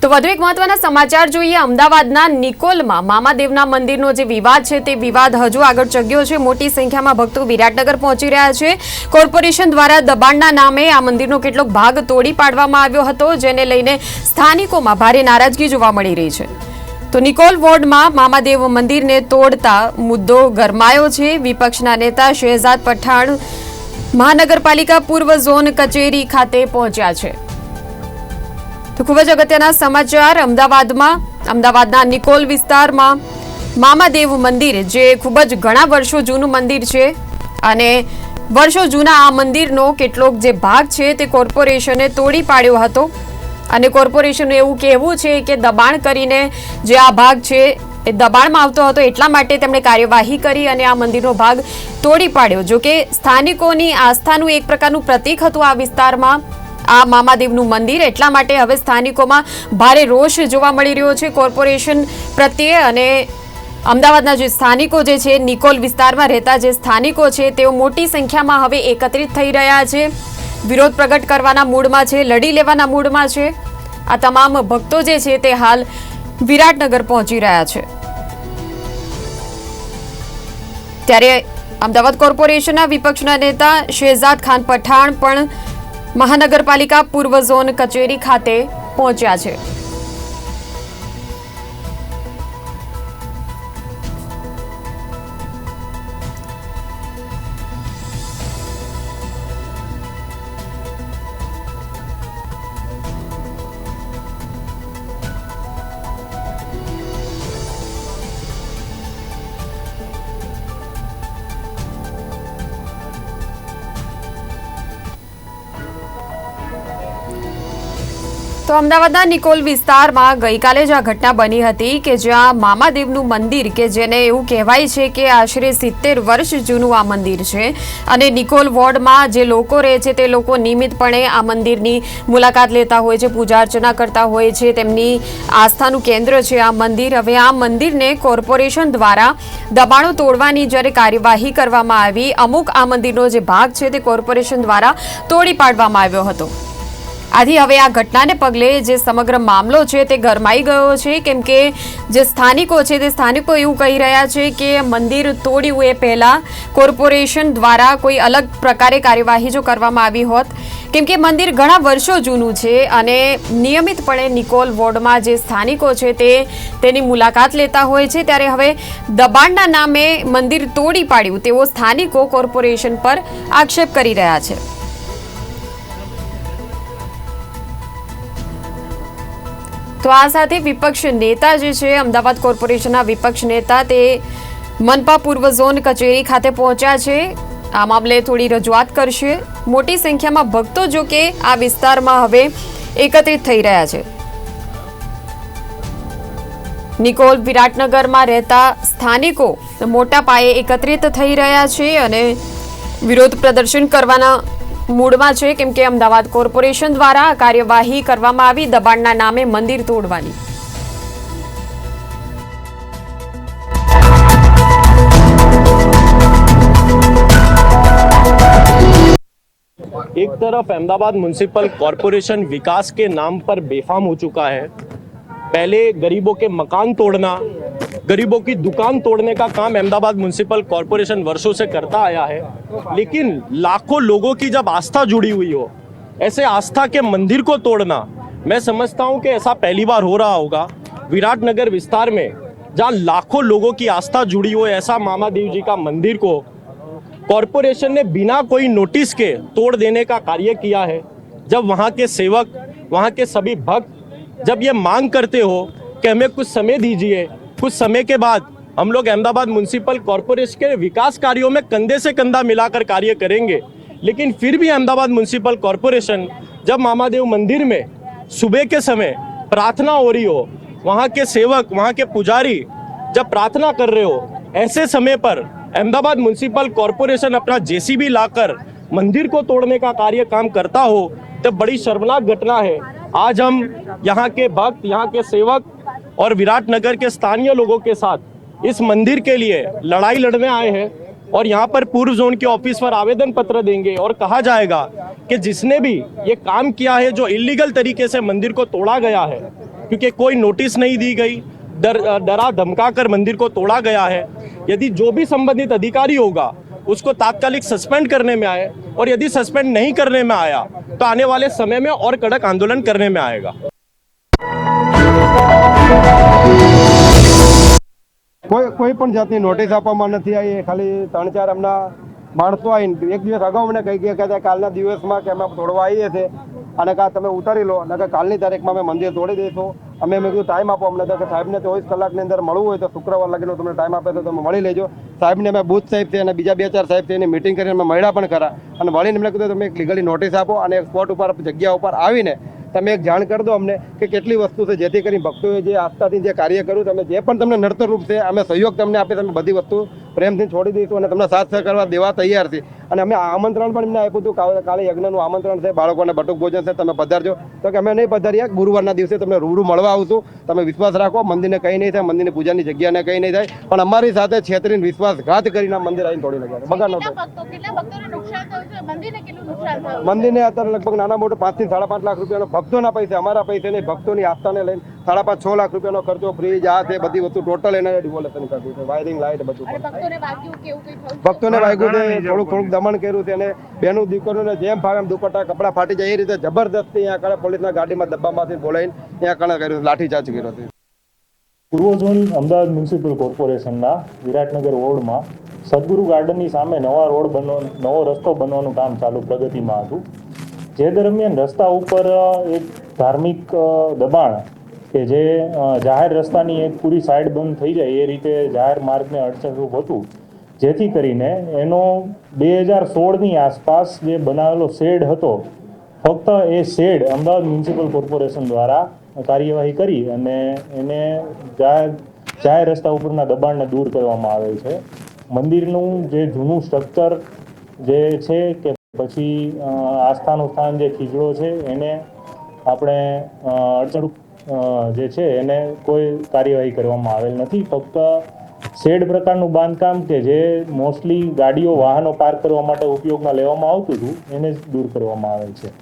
તો વધુ એક મહત્વના સમાચાર જોઈએ. અમદાવાદના નિકોલમાં મામાદેવના મંદિરનો જે વિવાદ છે તે વિવાદ હજુ આગળ ચગ્યો છે. મોટી સંખ્યામાં ભક્તો વિરાટનગર પહોંચી રહ્યા છે. કોર્પોરેશન દ્વારા દબાણના નામે આ મંદિરનો કેટલોક ભાગ તોડી પાડવામાં આવ્યો હતો, જેને લઈને સ્થાનિકોમાં ભારે નારાજગી જોવા મળી રહી છે. તો નિકોલ વોર્ડમાં મામાદેવ મંદિરને તોડતા મુદ્દો ગરમાયો છે. વિપક્ષના નેતા શહેજાદ પઠાણ મહાનગરપાલિકા પૂર્વ ઝોન કચેરી ખાતે પહોંચ્યા છે. તો ખૂબ જ અગત્યના સમાચાર. અમદાવાદમાં, અમદાવાદના નિકોલ વિસ્તારમાં મામાદેવ મંદિર, જે ખૂબ જ ઘણા વર્ષો જૂનું મંદિર છે અને વર્ષો જૂના આ મંદિરનો કેટલોક જે ભાગ છે તે કોર્પોરેશને તોડી પાડ્યો હતો અને કોર્પોરેશનનું એવું કહેવું છે કે દબાણ કરીને જે આ ભાગ છે એ દબાણમાં આવતો હતો એટલા માટે તેમણે કાર્યવાહી કરી અને આ મંદિરનો ભાગ તોડી પાડ્યો. જો કે સ્થાનિકોની આસ્થાનું એક પ્રકારનું પ્રતીક હતું આ વિસ્તારમાં. આ મામાદેવનું મંદિર. એટલા માટે હવે સ્થાનિકોમાં ભારે રોષ જોવા મળી રહ્યો છે કોર્પોરેશન પ્રત્યે અને અમદાવાદના જે સ્થાનિકો જે છે, નિકોલ વિસ્તારમાં રહેતા જે સ્થાનિકો છે, તેઓ મોટી સંખ્યામાં હવે એકત્રિત થઈ રહ્યા છે. વિરોધ પ્રગટ કરવાના મૂડમાં છે, લડી લેવાના મૂડમાં છે. આ તમામ ભક્તો જે છે, તે હાલ વિરાટનગર પહોંચી રહ્યા છે. ત્યારે અમદાવાદ કોર્પોરેશનના વિપક્ષના નેતા શહેજાદ ખાન પઠાણ પણ મહાનગરપાલિકા પૂર્વ ઝોન કચેરી ખાતે પહોંચ્યા છે. તો અમદાવાદના નિકોલ વિસ્તારમાં ગઈકાલે જ આ ઘટના બની હતી કે જ્યાં મામાદેવનું મંદિર કે જેને એવું કહેવાય છે કે આશરે સિત્તેર વર્ષ જૂનું આ મંદિર છે. અને નિકોલ વોર્ડમાં જે લોકો રહે છે તે લોકો નિયમિતપણે આ મંદિરની મુલાકાત લેતા હોય છે, પૂજા અર્ચના કરતા હોય છે. તેમની આસ્થાનું કેન્દ્ર છે આ મંદિર. હવે આ મંદિરને કોર્પોરેશન દ્વારા દબાણો તોડવાની જ્યારે કાર્યવાહી કરવામાં આવી, અમુક આ મંદિરનો જે ભાગ છે તે કોર્પોરેશન દ્વારા તોડી પાડવામાં આવ્યો હતો. આથી હવે આ ઘટનાને પગલે જે સમગ્ર મામલો છે તે ગરમાઈ ગયો છે, કેમ કે જે સ્થાનિકો છે તે સ્થાનિકો એવું કહી રહ્યા છે કે મંદિર તોડ્યું એ પહેલાં કોર્પોરેશન દ્વારા કોઈ અલગ પ્રકારે કાર્યવાહી જો કરવામાં આવી હોત. કેમ કે મંદિર ઘણા વર્ષો જૂનું છે અને નિયમિતપણે નિકોલ વોર્ડમાં જે સ્થાનિકો છે તે તેની મુલાકાત લેતા હોય છે. ત્યારે હવે દબાણના નામે મંદિર તોડી પાડ્યું તેવો સ્થાનિકો કોર્પોરેશન પર આક્ષેપ કરી રહ્યા છે. તો આ સાથે વિપક્ષ નેતા જે છે, અમદાવાદ કોર્પોરેશનના વિપક્ષ નેતા તે મનપા પૂર્વ ઝોન કચેરી ખાતે પહોંચ્યા છે. આ મામલે થોડી રજૂઆત કરશે. મોટી સંખ્યામાં ભક્તો જો કે આ વિસ્તારમાં હવે એકત્રિત થઈ રહ્યા છે. નિકોલ વિરાટનગરમાં રહેતા સ્થાનિકો મોટા પાયે એકત્રિત થઈ રહ્યા છે અને વિરોધ પ્રદર્શન કરવાના મૂડમાં છે કેમ કે અમદાવાદ કોર્પોરેશન દ્વારા કાર્યવાહી કરવામાં આવી દબાણના નામે મંદિર તોડવાની एक तरफ अहमदाबाद म्यूनसिपल कॉरपोरेशन विकास के नाम पर बेफाम हो चुका है पहले गरीबों के मकान तोड़ना गरीबों की दुकान तोड़ने का काम अहमदाबाद म्यूनसिपल कॉरपोरेशन वर्षों से करता आया है। लेकिन लाखों लोगों की जब आस्था जुड़ी हुई हो, ऐसे आस्था के मंदिर को तोड़ना, मैं समझता हूँ कि ऐसा पहली बार हो रहा होगा। विराट नगर विस्तार में जहाँ लाखों लोगों की आस्था जुड़ी हो, ऐसा मामा देव जी का मंदिर को कॉरपोरेशन ने बिना कोई नोटिस के तोड़ देने का कार्य किया है। जब वहाँ के सेवक, वहाँ के सभी भक्त जब ये मांग करते हो कि हमें कुछ समय दीजिए कुछ समय के बाद हम लोग अहमदाबाद म्यूनसिपल कॉरपोरेशन के विकास कार्यों में कंधे से कंधा मिलाकर कार्य करेंगे। लेकिन फिर भी अहमदाबाद म्यूनसिपल कॉरपोरेशन जब मामादेव मंदिर में सुबह के समय प्रार्थना हो रही हो, वहाँ के सेवक, वहाँ के पुजारी जब प्रार्थना कर रहे हो, ऐसे समय पर अहमदाबाद म्यूनसिपल कॉरपोरेशन अपना जेसीबी लाकर मंदिर को तोड़ने का कार्य काम करता हो तो बड़ी शर्मनाक घटना है। आज हम यहाँ के भक्त, यहाँ के सेवक और विराटनगर के स्थानीय लोगों के साथ इस मंदिर के लिए लड़ाई लड़ने आए हैं और यहाँ पर पूर्व जोन के ऑफ़िस पर आवेदन पत्र देंगे और कहा जाएगा कि जिसने भी ये काम किया है, जो इलीगल तरीके से मंदिर को तोड़ा गया है, क्योंकि कोई नोटिस नहीं दी गई, डर, डरा धमका कर मंदिर को तोड़ा गया है, यदि जो भी संबंधित अधिकारी होगा, उसको तात्कालिक सस्पेंड करने में आए और यदि सस्पेंड नहीं करने में आया तो आने वाले समय में और कड़क आंदोलन करने में आएगा। કોઈ કોઈ પણ જાતની નોટિસ આપવામાં નથી આવી. ખાલી ત્રણ ચાર એમના માણસો આવીને એક દિવસ અગાઉ મને કહી ગયા કે કાલના દિવસમાં કે અમે તોડવા આવીએ છીએ. અને કાં તમે ઉતારી લો. અને કે કાલની તારીખમાં અમે મંદિર તોડી દઈશું. અમે મેં કીધું ટાઈમ આપો અમને. કે સાહેબને ચોવીસ કલાકની અંદર મળવું હોય તો શુક્રવાર લગીનો તમને ટાઈમ આપે તો તમે મળી લેજો. સાહેબને અમે બુથ સાહેબ છે અને બીજા બે ચાર સાહેબ છે, એની મિટિંગ કરીને અમે મળ્યા પણ ખરા. અને મળીને એમને કીધું, તમે એક લીગલી નોટિસ આપો અને એક સ્પોટ ઉપર જગ્યા ઉપર આવીને તમે એક જાણ કરી દો અમને કે કેટલી વસ્તુ છે. જેથી કરીને ભક્તોએ જે આસ્થાથી જે કાર્ય કર્યું, તમે જે પણ તમને નડતર રૂપ છે, અમે સહયોગ તમને આપે તમે બધી વસ્તુ પ્રેમથી છોડી દઈશું અને તમને સાથ કરવા દેવા તૈયાર છે. અને અમે આમંત્રણ પણ એમને આપ્યું હતું કાલે યજ્ઞનું આમંત્રણ છે બાળકોને બટુક ભોજન છે તમે પધારજો. તો કે અમે નહીં પધારીએ ગુરુવારના દિવસે તમને રૂબરૂ મળવા આવશું. તમે વિશ્વાસ રાખો મંદિરને કંઈ નહીં થાય મંદિરની પૂજાની જગ્યાને કંઈ નહીં થાય પણ અમારી સાથે છેતરીને વિશ્વાસઘાત કરીને મંદિર આવીને તોડી નાખ્યા બગાડ મંદિરને અત્યારે લગભગ નાના મોટો પાંચથી સાડા પાંચ લાખ રૂપિયાનો ભક્તોના પૈસા અમારા પૈસે નહીં ભક્તોની આસ્થાને લઈને સાડા પાંચ છ લાખ રૂપિયાનો ખર્ચો ફ્રીજ આ તે બધી વસ્તુ ટોટલ એને ડિવોલેશન કર્યું છે. વાયરિંગ લાઇટ બધું. ભક્તોને વાગ્યું કેવું કઈ થયું છે? થોડુંક થોડુંક દમન કર્યું છે અને બેનું દીકરીઓને જેમ ફાવે એમ દુપટ્ટા કપડા ફાટી જાય એ રીતે જબરદસ્તી અહીંયા કણે પોલીસના ગાડીમાં ડબ્બામાંથી બોલાવીને ત્યાં કણે કર્યું લાઠીચાર્જ કર્યો છે. પૂર્વ ઝોન અમદાવાદ મ્યુનિસિપલ કોર્પોરેશનના વિરાટનગર વોર્ડમાં સદગુરુ ગાર્ડનની સામે નવા રોડ બનવા નવો રસ્તો બનવાનું કામ ચાલુ પ્રગતિમાં હતું. જે દરમિયાન રસ્તા ઉપર એક ધાર્મિક દબાણ કે જે જાહેર રસ્તાની એક પૂરી સાઈડ બંધ થઈ જાય એ રીતે જાહેર માર્ગને અડચણરૂપ હતું. જેથી કરીને એનો બે હજાર સોળની આસપાસ જે બનાવેલો શેડ હતો, ફક્ત એ શેડ અમદાવાદ મ્યુનિસિપલ કોર્પોરેશન દ્વારા કાર્યવાહી કરી અને એને જાહેર જાહેર રસ્તા ઉપરના દબાણને દૂર કરવામાં આવે છે. મંદિરનું જે જૂનું સ્ટ્રક્ચર જે છે કે પછી આસ્થાનું સ્થાન જે ખીજડો છે, એને આપણે અડચણ અડચણરૂપ જે છે, એને કોઈ કાર્યવાહી કરવામાં આવેલ નથી. ફક્ત શેડ પ્રકારનું બાંધકામ કે જે મોસ્ટલી ગાડીઓ, વાહનો પાર્ક કરવા માટે ઉપયોગમાં લેવામાં આવતું હતું, એને જ દૂર કરવામાં આવેલ છે.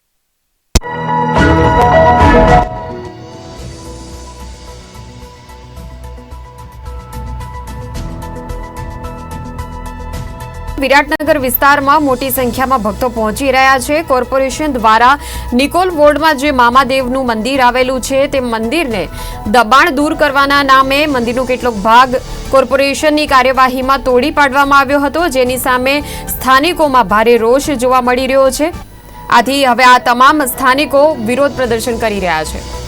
વિરાટનગર વિસ્તારમાં મોટી સંખ્યામાં ભક્તો પહોંચી રહ્યા છે. કોર્પોરેશન દ્વારા નિકોલ વોર્ડમાં જે મામાદેવનું મંદિર આવેલું છે, તે મંદિરને દબાણ દૂર કરવાના નામે મંદિરનો કેટલોક ભાગ કોર્પોરેશનની કાર્યવાહીમાં તોડી પાડવામાં આવ્યો હતો. જેની સામે સ્થાનિકોમાં ભારે રોષ જોવા મળી રહ્યો છે. આથી હવે આ તમામ સ્થાનિકો વિરોધ પ્રદર્શન કરી રહ્યા છે.